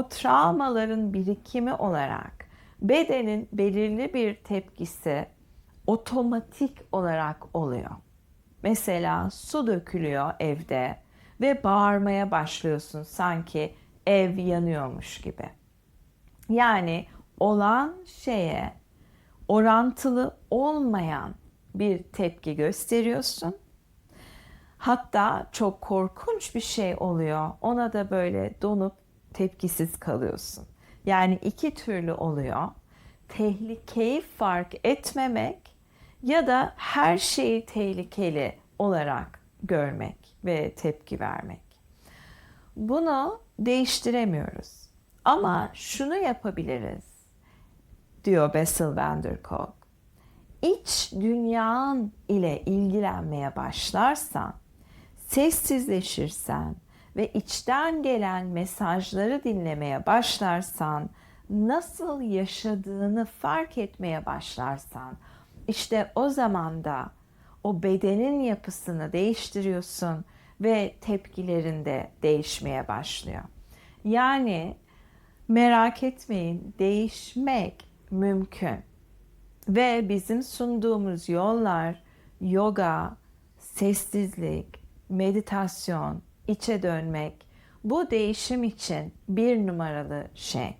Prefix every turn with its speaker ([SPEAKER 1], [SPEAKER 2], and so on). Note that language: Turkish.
[SPEAKER 1] o travmaların birikimi olarak bedenin belirli bir tepkisi otomatik olarak oluyor. Mesela su dökülüyor evde ve bağırmaya başlıyorsun sanki ev yanıyormuş gibi. Yani olan şeye orantılı olmayan bir tepki gösteriyorsun. Hatta çok korkunç bir şey oluyor. Ona da böyle donup tepkisiz kalıyorsun. Yani iki türlü oluyor. Tehlikeyi fark etmemek ya da her şeyi tehlikeli olarak görmek ve tepki vermek. Bunu değiştiremiyoruz. Ama şunu yapabiliriz diyor Bessel van der Kolk. İç dünyan ile ilgilenmeye başlarsan, sessizleşirsen ve içten gelen mesajları dinlemeye başlarsan, nasıl yaşadığını fark etmeye başlarsan, işte o zaman da o bedenin yapısını değiştiriyorsun ve tepkilerinde değişmeye başlıyor. Yani merak etmeyin, değişmek mümkün. Ve bizim sunduğumuz yollar yoga, sessizlik, meditasyon, içe dönmek bu değişim için bir numaralı şey.